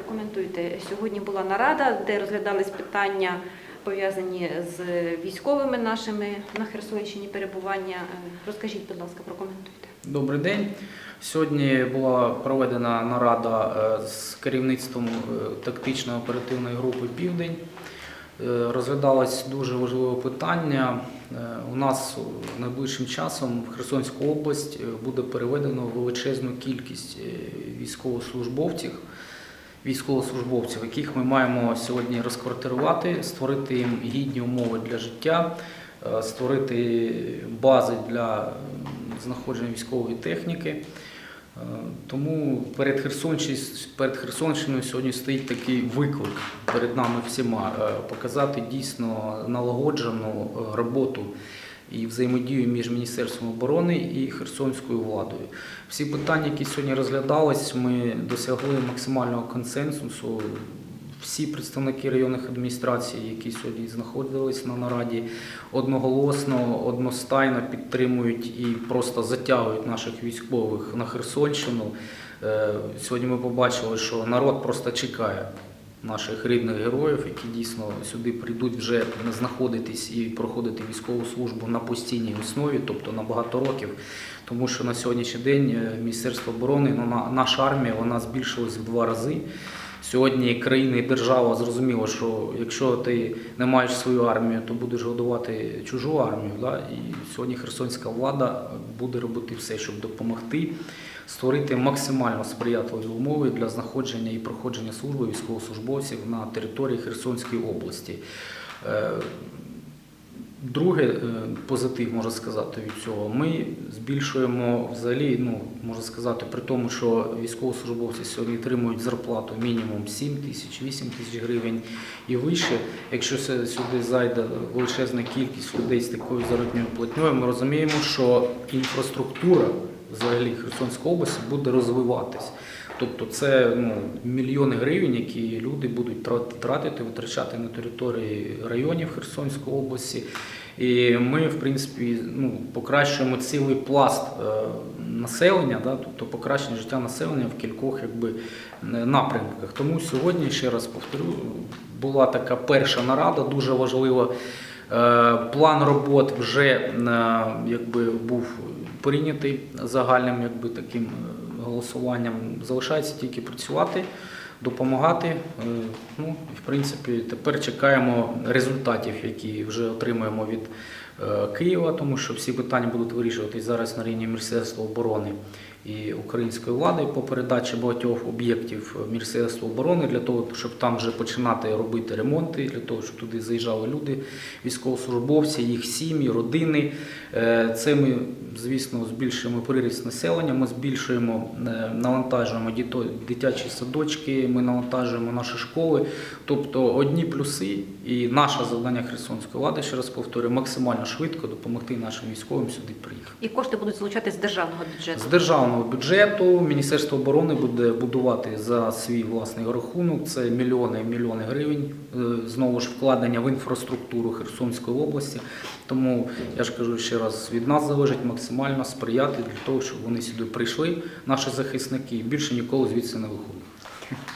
Прокоментуйте. Сьогодні була нарада, де розглядались питання пов'язані з військовими нашими на Херсонщині перебування. Е, Розкажіть, будь ласка, прокоментуйте. Добрий день. Сьогодні була проведена нарада е, з керівництвом е, тактичної оперативної групи Південь. Розглядалось дуже важливе питання. У нас найближчим часом в Херсонську область буде переведено величезну кількість військовослужбовців, військовослужбовців, яких ми маємо сьогодні розквартирувати, створити їм гідні умови для життя, е, створити бази для знаходження військової техніки. Е, Тому перед Херсонщиною, перед Херсонщиною сьогодні стоїть такий виклик перед нами всіма е, показати дійсно налагоджену роботу і взаємодію між Міністерством оборони і Херсонською владою. Всі питання, які сьогодні розглядались, ми досягли максимального консенсусу. Всі представники районних адміністрацій, які сьогодні знаходились на нараді, одноголосно, одностайно підтримують і просто затягують наших військових на Херсонщину. Е, Сьогодні ми побачили, що народ просто чекає наших рідних героїв, які дійсно сюди прийдуть вже знаходитись і проходити військову службу на постійній основі, тобто на багато років. Тому що на сьогоднішній день е, Міністерство оборони, ну, на- наша армія, вона збільшилась в два рази. Сьогодні країна і держава зрозуміло, що якщо ти не маєш свою армію, то будеш годувати чужу армію. Да? І сьогодні херсонська влада буде робити все, щоб допомогти створити максимально сприятливі умови для знаходження і проходження служби військовослужбовців на території Херсонської області. Друге, позитив можна сказати від цього. Ми збільшуємо взагалі, ну можна сказати, при тому, що військовослужбовці сьогодні отримують зарплату мінімум 7 тисяч, 8 тисяч гривень і вище. Якщо сюди зайде величезна кількість людей з такою заробітною платньою, ми розуміємо, що інфраструктура взагалі Херсонської області буде розвиватись. Тобто це ну, мільйони гривень, які люди будуть тратити, витрачати на території районів Херсонської області. І ми, в принципі, ну, покращуємо цілий пласт е, населення, да, тобто покращення життя населення в кількох якби, е, напрямках. Тому сьогодні, ще раз повторю, була така перша нарада, дуже важлива. Е, План робот вже якби, був прийнятий загальним якби, таким голосуванням. Залишається тільки працювати, допомагати. Е, Ну, і, в принципі, тепер чекаємо результатів, які вже отримуємо від Києва, тому що всі питання будуть вирішуватись зараз на рівні Міністерства оборони і української влади по передачі багатьох об'єктів Міністерства оборони для того, щоб там вже починати робити ремонти, для того, щоб туди заїжджали люди, військовослужбовці, їх сім'ї, родини. Е, Це ми, звісно, збільшуємо приріст населення. Ми збільшуємо, е, навантажуємо дитячі садочки, ми навантажуємо наші школи. Тобто одні плюси, і наше завдання Херсонської влади, ще раз повторюю, максимально швидко допомогти нашим військовим сюди приїхати. І кошти будуть залучатись з державного бюджету. З державного бюджету Міністерство оборони буде будувати за свій власний рахунок. Це мільйони і мільйони гривень. е, Знову ж вкладення в інфраструктуру Херсонської області. Тому я ж кажу ще раз, від нас залежить максимально сприяти для того, щоб вони сюди прийшли, наші захисники, і більше ніколи звідси не виходили.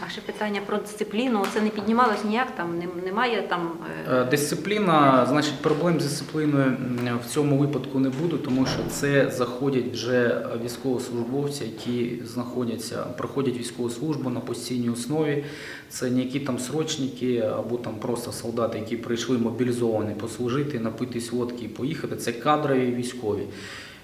А ще питання про дисципліну. Це не піднімалось ніяк, там немає там. е, Е, Дисципліна, значить, проблем з дисципліною в цьому випадку не буде, тому що це заходять вже військовослужбовці, які знаходяться, проходять військову службу на постійній основі. Це не які там срочники або там просто солдати, які прийшли мобілізовані послужити, напитись водки і поїхати. Це кадрові військові.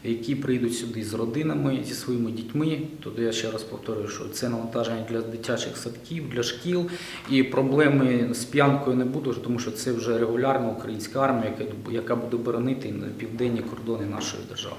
Які прийдуть сюди з родинами, зі своїми дітьми, то я ще раз повторюю, що це навантаження для дитячих садків, для шкіл, і проблеми з п'янкою не буде, тому що це вже регулярна українська армія, яка буде боронити південні кордони нашої держави.